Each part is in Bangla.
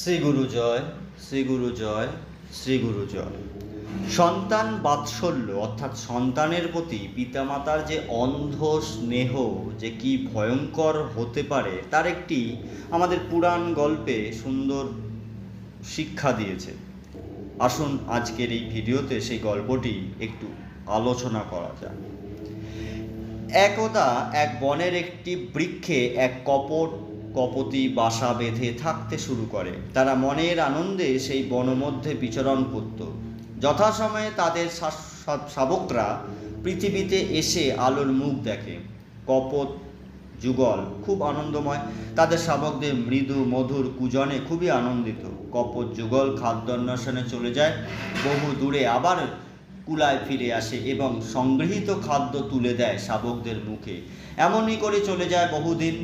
শ্রী গুরু জয়, শ্রী গুরু জয়, শ্রী গুরু জয়। সন্তান বাৎসল্য, অর্থাৎ সন্তানের প্রতি পিতামাতার যে অন্ধ স্নেহ, যে কি ভয়ঙ্কর হতে পারে, তার একটি আমাদের পুরাণ গল্পে সুন্দর শিক্ষা দিয়েছে। আসুন আজকের এই ভিডিওতে সেই গল্পটি একটু আলোচনা করা যাক। একদা এক বনের একটি বৃক্ষে এক কপট কপতি বাসা বেঁধে থাকতে শুরু করে। তারা মনের আনন্দে সেই বনমধ্যে বিচরণ করত। যথাসময়ে তাদের শাবকরা পৃথিবীতে এসে আলোর মুখ দেখে। কপত, যুগল খুব আনন্দময়। তাদের শাবকদের মৃদু, মধুর কুজনে খুবই আনন্দিত। কপট যুগল খাদ্য খাদ্যান্বেষণে চলে যায়। বহু দূরে আবার কুলায় ফিরে আসে এবং সংগৃহীত খাদ্য তুলে দেয় শাবকদের মুখে। এমনই করে চলে যায় বহুদিন,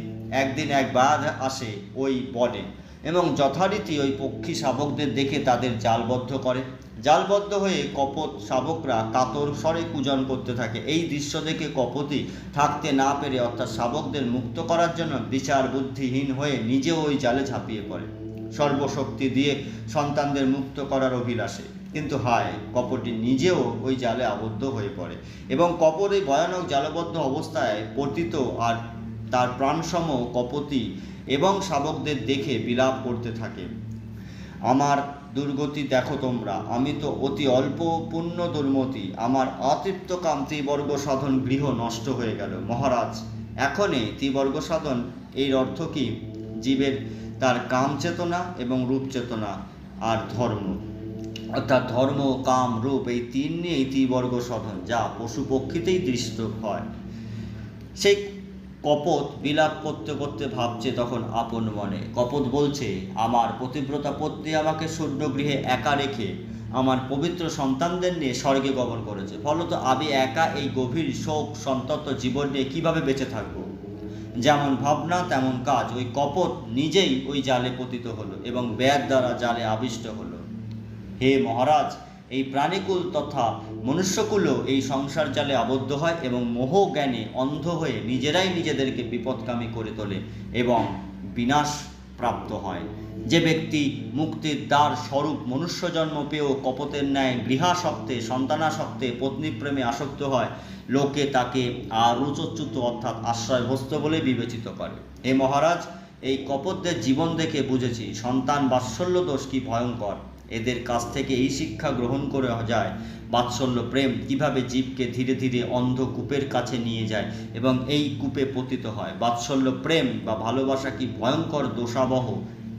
একদিন এক বাঘ আসে ওই বনে এবং যথারীতি ওই পক্ষী শাবকদের দেখে তাদের জালবদ্ধ করে। জালবদ্ধ হয়ে কপত শাবকরা কাতর স্বরে পূজন করতে থাকে। এই দৃশ্য দেখে কপতি থাকতে না পেরে অর্থাৎ শাবকদের মুক্ত করার জন্য বিচার বুদ্ধিহীন হয়ে নিজেও ওই জালে ঝাঁপিয়ে পড়ে। সর্বশক্তি দিয়ে সন্তানদের মুক্ত করার অভিলাষে। কিন্তু হায় কপটি নিজেও ওই জালে আবদ্ধ হয়ে পড়ে এবং কপর এই ভয়ানক জালবদ্ধ অবস্থায় পতিত আর তার প্রাণসম কপতি এবং শাবকদের দেখে বিলাপ করতে থাকে। আমার দুর্গতি দেখো তোমরা, আমি তো অতি অল্প পুণ্য দুর্মতি আমার অতৃপ্ত কাম ত্রিবর্গ সাধন গৃহ নষ্ট হয়ে গেল। মহারাজ এখনে ত্রিবর্গ সাধন এর অর্থ কি? জীবের তার কাম চেতনা এবং রূপ চেতনা আর ধর্ম। অর্থাৎ ধর্ম, কাম, রূপ এই তিন নিয়েই ত্রিবর্গ সাধন, যা পশু পক্ষীতেই দৃষ্ট হয়। সেই কপত বিলাপ করতে করতে ভাবছে তখন আপন মনে। কপত বলছে, আমার পতিব্রতা পত্নী আমাকে শূন্যগৃহে একা রেখে আমার পবিত্র সন্তানদের নিয়ে স্বর্গে গমন করেছে। ফলত আমি একা এই গভীর শোক, সন্তপ্ত জীবন নিয়ে কীভাবে বেঁচে থাকব? যেমন ভাবনা, তেমন কাজ। ওই কপট নিজেই ওই জালে পতিত হলো এবং ব্যাগ দ্বারা জালে আবিষ্ট হলো। হে মহারাজ, এই প্রাণীকুল তথা মনুষ্যকুলও এই সংসার জালে আবদ্ধ হয় এবং মোহ জ্ঞানে অন্ধ হয়ে নিজেরাই নিজেদেরকে বিপদকামী করে তোলে এবং বিনাশ প্রাপ্ত হয়। যে ব্যক্তি মুক্তির দ্বার স্বরূপ মনুষ্য জন্ম পেয়েও কপতের ন্যায় গৃহাসক্তে, সন্তানাসক্তে, পত্নীপ্রেমে আসক্ত হয়, লোকে তাকে আরুচচ্যুত অর্থাৎ আশ্রয়ভস্ত বলে বিবেচিত করে। হে মহারাজ, এই কপতদের জীবন দেখে বুঝেছি সন্তান বাৎসল্য দোষ কি ভয়ঙ্কর। এদের কাছ থেকে এই শিক্ষা গ্রহণ করে যায়। বাৎসল্য প্রেম কীভাবে জীবকে ধীরে ধীরে অন্ধ কূপের কাছে নিয়ে যায় এবং এই কূপে পতিত হয়? বাৎসল্য প্রেম বা ভালোবাসা কি ভয়ঙ্কর দোষাবহ?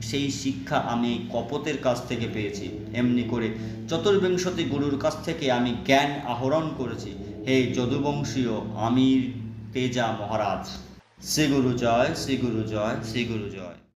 সেই শিক্ষা আমি কপতের কাছ থেকে পেয়েছি। এমনি করে চতুর্বিংশতি গুরুর কাছ থেকে আমি জ্ঞান আহরণ করেছি। হে যদুবংশীয় আমির তেজা মহারাজ! শ্রী গুরু জয় শ্রী গুরু জয় শ্রী গুরু জয়।